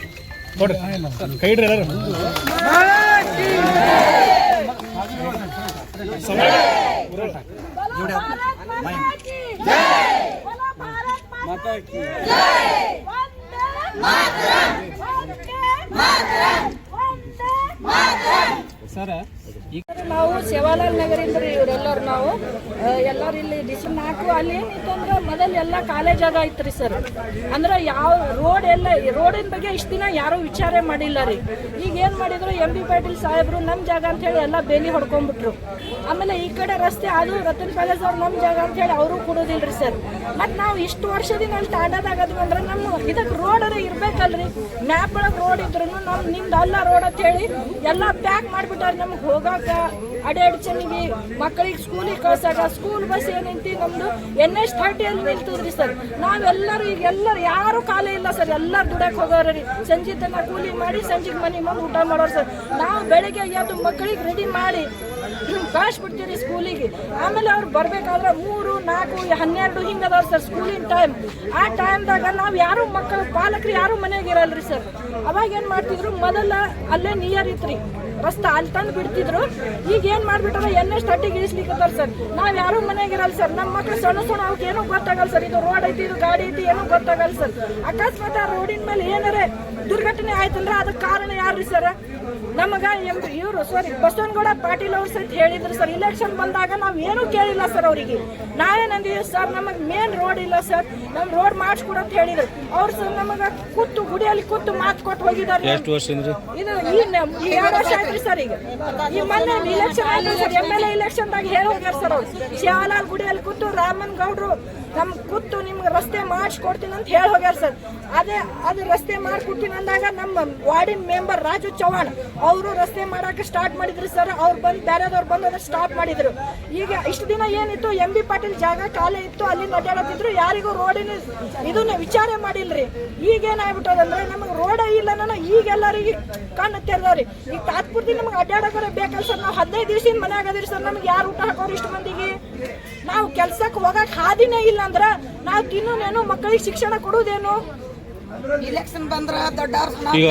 సరే. ನಾವು ಸೇವಾಲಾಲ್ ನಗರಿಂದ ಇವರೆಲ್ಲರು ನಾವು. ಎಲ್ಲರೂ ಇಲ್ಲಿ ಡಿಸಿ ನಾಲ್ಕು, ಅಲ್ಲಿ ಏನಿತ್ತು ಅಂದ್ರೆ ಮೊದಲು ಎಲ್ಲ ಕಾಲೇಜ್ ಆಗ ಐತ್ರಿ ಸರ್. ಅಂದ್ರೆ ಯಾವ ರೋಡ್ ಎಲ್ಲ ರೋಡಿನ ಬಗ್ಗೆ ಇಷ್ಟು ದಿನ ಯಾರೂ ವಿಚಾರ ಮಾಡಿಲ್ಲ ರೀ. ಈಗ ಏನು ಮಾಡಿದ್ರು ಎಂ ಬಿ ಪಾಟೀಲ್ ಸಾಹೇಬರು ನಮ್ಮ ಜಾಗ ಅಂತ ಹೇಳಿ ಎಲ್ಲ ಬೇಲಿ ಹೊಡ್ಕೊಂಡ್ಬಿಟ್ರು. ಆಮೇಲೆ ಈ ಕಡೆ ರಸ್ತೆ ಅದು ರತನ್ ಪ್ಯಾಲೇಸ್ ಅವ್ರು ನಮ್ಮ ಜಾಗ ಅಂತ ಹೇಳಿ ಅವರು ರೀ ಸರ್. ಮತ್ತು ನಾವು ಇಷ್ಟು ವರ್ಷದಿಂದ ಅಲ್ಲಿ ತಾಂಡದಾಗದ್ವಿ ಅಂದ್ರೆ ನಮ್ಮ ಇದಕ್ಕೆ ರೋಡ್ ಇರ್ಬೇಕಲ್ರಿ. ಮ್ಯಾಪ್ ಒಳಗೆ ರೋಡ್ ಇದ್ರು ನಾವು ನಿಮ್ದು ಅಲ್ಲ ರೋಡ್ ಅಂತ ಹೇಳಿ ಎಲ್ಲ ಪ್ಯಾಕ್ ಮಾಡಿಬಿಟ್ಟಾರೆ ನಮ್ಗೆ ಹೋಗಾಕ. ಅಡೆ ಚೆನ್ನಾಗಿ ಮಕ್ಕಳಿಗೆ ಸ್ಕೂಲಿಗೆ ಕಳ್ಸಾಕ ಸ್ಕೂಲ್ ಬಸ್ ಏನೈತಿ ನಮ್ದು ಎನ್ ಎಸ್ ಥರ್ಟಿಯಲ್ಲಿ ನಿಲ್ತದ್ರಿ ಸರ್ ನಾವೆಲ್ಲರೂ ಈಗ ಎಲ್ಲರೂ, ಯಾರು ಕಾಲ ಇಲ್ಲ ಸರ್ ಎಲ್ಲರೂ ದುಡಕ್ಕೆ ಹೋಗೋರು ರೀ. ಸಂಜೆ ತನಕ ಕೂಲಿ ಮಾಡಿ ಸಂಜೆಗೆ ಮನೆ ಮುಂದೆ ಊಟ ಮಾಡೋರು ಸರ್ ನಾವು ಬೆಳಿಗ್ಗೆ ಎದ್ದು ಮಕ್ಕಳಿಗೆ ರೆಡಿ ಮಾಡಿ ಕಳಿಸ್ಬಿಡ್ತೀವಿ ಸ್ಕೂಲಿಗೆ ಆಮೇಲೆ ಅವ್ರು ಬರ್ಬೇಕಾದ್ರೆ ಮೂರು, ನಾಲ್ಕು, ಹನ್ನೆರಡು ಹಿಂಗದವ್ರು ಸರ್ ಸ್ಕೂಲಿನ ಟೈಮ್ ಆ ಟೈಮ್ದಾಗ ನಾವು ಯಾರು ಮಕ್ಕಳು, ಪಾಲಕರು ಯಾರು ಮನೆಗೆ ಇರಲ್ರಿ ಸರ್ ಅವಾಗ ಏನು ಮಾಡ್ತಿದ್ರು? ಮೊದಲ ಅಲ್ಲೇ ನಿಯರ್ ಇತ್ರಿ. ರಸ್ತೆ ಅಲ್ಲಿ ತಂದು ಬಿಡ್ತಿದ್ರು. ಈಗ ಏನ್ ಮಾಡ್ಬಿಟ್ಟಾರ ಎನ್ ಎಸ್ ತರ್ಟಿಗೆ ಇಳಿಸ್ಲಿಕ್ಕತ್ತಾರ ಸರ್. ನಾವ್ ಯಾರು ಮನೆಗೆ ಇರಲ್ಲ ಸರ್. ನಮ್ಮ ಮಕ್ಳು ಸಣ್ಣ ಸಣ್ಣ, ಅವ್ಕೆ ಏನೋ ಗೊತ್ತಾಗಲ್ಲ ಸರ್. ಇದು ರೋಡ್ ಐತಿ, ಇದು ಗಾಡಿ ಐತಿ, ಏನೋ ಗೊತ್ತಾಗಲ್ಲ ಸರ್. ಅಕಸ್ಮಾತ್ ಆ ರೋಡಿನ ಮೇಲೆ ಏನಾರೆ ದುರ್ಘಟನೆ ಆಯ್ತಂದ್ರೆ ಅದಕ್ಕೆ ಕಾರಣ ಯಾರ್ರಿ ಸರ್? ನಮಗ ಇವರು ಸಾರಿ ಬಸವನಗೌಡ ಪಾಟೀಲ್ ಅವ್ರು ಸಹಿತ ಹೇಳಿದ್ರು ಸರ್. ಇಲೆಕ್ಷನ್ ಬಂದಾಗ ನಾವು ಏನೂ ಕೇಳಿಲ್ಲ ಸರ್ ಅವರಿಗೆ. ನಾವೇನಂದಿವಿ ಸರ್. ನಮಗೆ ಮೇನ್ ರೋಡ್ ಇಲ್ಲ ಸರ್. ನಮ್ ರೋಡ್ ಮಾಡಿಸ್ಕೊಡು ಅಂತ ಹೇಳಿದ್ರು. ಅವ್ರು ಸರ್ ನಮಗ ಕೂತು ಗುಡಿಯಲ್ಲಿ ಕೂತು ಮಾತು ಕೊಟ್ಟು ಹೋಗಿದ್ದಾರೆ. ಎಷ್ಟು ವರ್ಷದಿಂದ ಇದು ಈ ಈ ಎರಡು ವರ್ಷ ಆಯ್ತು ಸರ್ ಈಗ. ಈ ಮೊನ್ನೆ ಇಲೆಕ್ಷನ್ ಆಯ್ತು ಸರ್. ಎಂ ಎಲ್ ಎ ಇಲೆಕ್ಷನ್ದಾಗ ಹೇಳಿ ಹೋಗ್ಯಾರ ಸರ್ ಅವ್ರು? ಶಿವಲಾಲ್ ಗುಡಿಯಲ್ಲಿ ಕೂತು ರಾಮನ್ ಗೌಡ್ರು ನಮ್ ಕೂತು ನಿಮ್ಗೆ ರಸ್ತೆ ಮಾಡಿಸ್ಕೊಡ್ತೀನಿ ಅಂತ ಹೇಳಿ ಹೋಗ್ಯಾರ ಸರ್. ಅದೇ, ಅದು ರಸ್ತೆ ಮಾಡಿಕೊಡ್ತೀನಿ ಅಂದಾಗ ನಮ್ಮ ವಾರ್ಡಿನ ಮೆಂಬರ್ ರಾಜು ಚೌಹಾಣ್ ಅವರು ರಸ್ತೆ ಮಾಡಕ್ಕೆ ಸ್ಟಾರ್ಟ್ ಮಾಡಿದ್ರು ಸರ್. ಅವ್ರು ಬಂದು ಬೇರೆದವ್ರು ಬಂದು ಅದನ್ನು ಸ್ಟಾಪ್ ಮಾಡಿದ್ರು. ಈಗ ಇಷ್ಟು ದಿನ ಏನಿತ್ತು ಎಂ ಬಿ ಪಾಟೀಲ್ ಜಾಗ ಖಾಲಿ ಇತ್ತು, ಅಲ್ಲಿ ಅಡ್ಡಾಡತ್ತಿದ್ರು ಯಾರಿಗೂ ರೋಡಿನ ಇದನ್ನ ವಿಚಾರ ಮಾಡಿಲ್ರಿ. ಈಗ ಏನಾಗ್ಬಿಟ್ಟದಂದ್ರೆ ನಮಗೆ ರೋಡ ಇಲ್ಲ ನಾನು ಈಗೆಲ್ಲರಿಗೆ ಕಣ್ಣು ತೆರೆದವ್ರಿ. ಈಗ ತಾತ್ಪೂರ್ತಿ ನಮಗೆ ಅಡ್ಡಾಡೋಕರ ಬೇಕಲ್ಲ ಸರ್. ನಾವು ಹದಿನೈದು ದಿವಸ ಮನೆ ಆಗದಿರಿ ಸರ್. ನಮ್ಗೆ ಯಾರು ಊಟ ಹಾಕೋರು ಇಷ್ಟು ಮಂದಿಗೆ? ನಾವು ಕೆಲ್ಸಕ್ಕೆ ಹೋಗಕ್ ಹಾದಿನೇ ಇಲ್ಲ ಅಂದ್ರ ನಾವು ತಿನ್ನೋನೇನು ಮಕ್ಕಳಿಗೆ ಶಿಕ್ಷಣ ಕೊಡೋದೇನು? ಇಲೆಕ್ಷನ್ ಬಂದ್ರ ದೊಡ್ಡ ಈಗ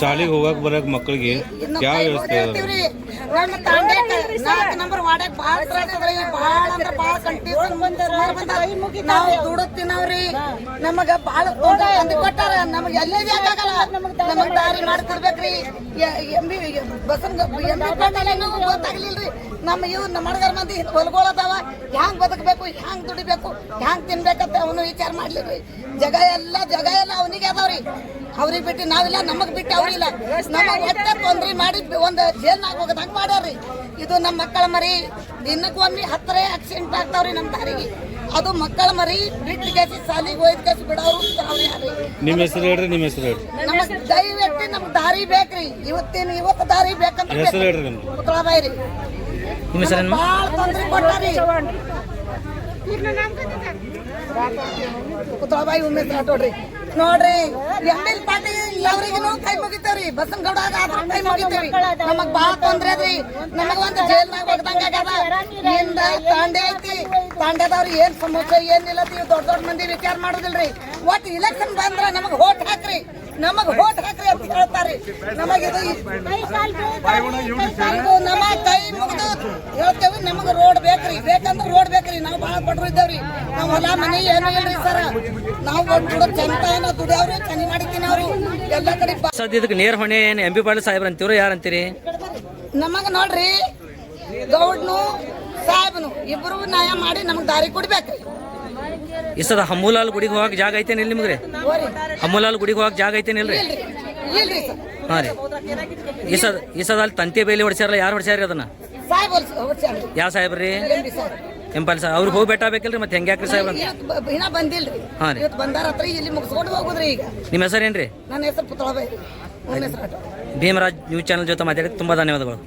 ಶಾಲೆಗೆ ಹೋಗಕ್ ಬರಕ್ ಮಕ್ಕಳಿಗೆ ಯಾವ ವ್ಯವಸ್ಥೆ ನಂಬರ್ ಮಾಡಕ್ ಬಹಳ ಬಹಳ ಬಾಳ ಬಾಳ ನಾವು ದುಡುತ್ತಿನವ್ರಿ ನಮಗ ಬಾಳ ಕೊಟ್ಟಾರ. ನಮಗ್ ಎಲ್ಲೇ ಆಗಲ್ಲ ನಮಗ್ ದಾರಿ ಮಾಡ್ಕೊಡ್ಬೇಕ್ರಿ. ಎಂಬಿ ಬಸವನ್ ಬಸನ್ ಎಂ ಬಿ ಪಾಟೀಲೇನು ಗೊತ್ತಾಗ್ಲಿಲ್ರಿ. ನಮ್ಮ ಇವ್ ನಮ್ಮ ಮಡಗರ ಮಂದಿ ಹೊಲ್ಗೊಳದವ ಹ್ಯಾಂಗ್ ಬದುಕಬೇಕು, ಹ್ಯಾಂಗ್ ದುಡಿಬೇಕು, ಹ್ಯಾಂಗ್ ತಿನ್ಬೇಕಂತ ಅವನು ವಿಚಾರ ಮಾಡ್ಲಿಲ್ರಿ. ಜಗ ಎಲ್ಲ ಜಗ ಎಲ್ಲ ಅವನಿಗೆ ಅದಾವ್ರಿ. ಅವ್ರಿಗೆ ಬಿಟ್ಟು ನಾವಿಲ್ಲ ನಮಗ್ ಬಿಟ್ಟು ಅವ್ರಿಲ್ಲ. ನಮ್ಮ ಒಟ್ಟ ತೊಂದ್ರೆ ಮಾಡಿ ಒಂದು ಜೇಲ್ನಾಗ ಹೋಗದಂಗ್ ಮಾಡ್ಯಾರ್ರಿ. ಇದು ನಮ್ಮ ಮಕ್ಕಳ ಮರಿ. ದಿನಕ್ಕೊಮ್ಮೆ ಹತ್ತರ ಆಕ್ಸಿಡೆಂಟ್ ಆಗ್ತಾವ್ರಿ ನಮ್ಮ ದಾರಿಗೆ. ಅದು ಮಕ್ಕಳ ಮರಿ ಬಿಟ್ಟು ಕೇಸಿ ಸಾಲಿಗೆ ಹೋಯ್ದ ಕೇಸಿ ಬಿಡೋರು ಅವ್ರು ನಿಮ್ಮ ಹೆಸರು ಹೇಳ್ರಿ ನಿಮ್ಮ ಹೆಸರು ಹೇಳ್ರಿ. ನಮಗ್ ದಯವಿಟ್ಟು ನಮ್ಗೆ ದಾರಿ ಬೇಕ್ರಿ. ಇವತ್ತಿನ ಇವತ್ತು ದಾರಿ ಬೇಕಂತ ಹೆಸರು ಹೇಳ್ರಿ ರೀ ನಿಮ್ಮ ಹೆಸರು ಭಾಳ ತೊಂದರೆ ಕೊಟ್ಟಾರಿ ಪುತ್ರಾಬಾಯಿ ಉಮೇಶ್ ರಾಠೋಡ್ರಿ ನೋಡ್ರಿ ಎಂ ಎಲ್ ಪಾಟೀಲ್ ಅವ್ರಿಗೂ ಕೈ ಮುಗಿತೇವ್ರಿ. ಬಸನಗೌಡ ಕೈ ಮುಗಿತೇವ್ರಿ. ನಮಗ್ ಬಾಳ ತೊಂದ್ರೆ ಅದ್ರಿ. ನಮಗ ಒಂದ್ ಜೈಲ್ನಾಗ ಆಗ್ಯದ. ಇಂದ ತಾಂಡೆ ಐತಿ. ತಾಂಡೆದವ್ರಿ ಏನ್ ಸಮಸ್ಯೆ ಏನಿಲ್ಲ ದೊಡ್ಡ ದೊಡ್ಡ ಮಂದಿ ವಿಚಾರ ಮಾಡುದಿಲ್ರಿ. ಒಟ್ ಇಲೆಕ್ಷನ್ ಬಂದ್ರ ನಮಗ್ ಹೋಟ್ ಹಾಕ್ರಿ. ನಮಗ್ ಹೋಟ್ ಹಾಕ್ರಿ ಅಂತ ಕೇಳ್ತಾರೆ. ನಮಗ್ ಇದು ಇದು ನಮ್ಮ ಕೈ ಮುಗಿದು ಹೇಳ್ತೇವಿ ನಮಗ್ ರೋಡ್ ಬೇಕ್ರಿ. ಬೇಕಂದ್ರೆ ರೋಡ್ ಬೇಕ್ರಿ. ನಾವು ಬಹಳ ಬಡ್ರು ಇದ್ದೇವ್ರಿ. ನಾವ್ ಹೊಲ ಮನಿ ಏನು ಇಲ್ರಿ ಸರ್. ನಾವು ಒಂದ್ ದುಡ್ಡು ಚಂತಾನ ದುಡಿಯವ್ರಿ ಚನಿ ಮಾಡಿ ತಿನ್ನವ್ರಿ. ಎಲ್ಲ ಕಡೆ ಸದ್ಯದ ಸದ್ಯ ಇದಕ್ಕೆ ನೇರ ಹೊಣೆ ಏನ್ ಎಂ ಬಿ ಪಾಟೀಲ್ ಸಾಹೇಬ್ರ ಅಂತೀರೋ ಯಾರಂತೀರಿ ನಮಗ ನೋಡ್ರಿ ಗೌಡ್ನು ಸಾಹೇಬ್ನು ಇಬ್ರು ನ್ಯಾಯ ಮಾಡಿ ನಮ್ಗೆ ದಾರಿ ಕೊಡ್ಬೇಕ್ರಿ. ಈ ಹಮ್ಮುಲಾಲ್ ಗುಡಿಗೆ ಹೋಗಕ್ ಜಾಗ ಐತೇನಿಲ್ಲ ನಿಮ್ಗೆ ರೀ ಹಮ್ಮೂಲಾಲ್ ಗುಡಿಗೆ ಹೋಗಕ್ ಜಾಗ ಐತೇನಿಲ್ಲ ಇಲ್ರಿ? ಹಾ ರೀ. ಈ ಸದ ಅಲ್ಲಿ ತಂತಿ ಬೇಲಿ ಹೊಡ್ಸ್ಯಾರಲ್ಲ, ಯಾರು ಹೊಡ್ಸ್ಯಾರ ಅದನ್ನ? ಯಾವ ಸಾಹೇಬ್ರಿ? ಸಾಹೇಬ್ ಎಂಪಲ್ ಸರ್ ಅವ್ರಿಗೆ ಹೋಗಿ ಬೆಟ್ಟ ಬೇಕಲ್ರಿ ಮತ್ತೆ ಹೆಂಗೆ ಯಾಕ್ರಿ ಸಾಹೇಬ್ರ ಇನ್ನ ರೀ. ನಿಮ್ಮ ಹೆಸರು ಏನ್ರಿ? ನನ್ನ ಭೀಮರಾಜ್ ನ್ಯೂಸ್ ಚಾನಲ್ ಜೊತೆ ಮಾತಾಡಿದ್ರೆ ತುಂಬ ಧನ್ಯವಾದಗಳು.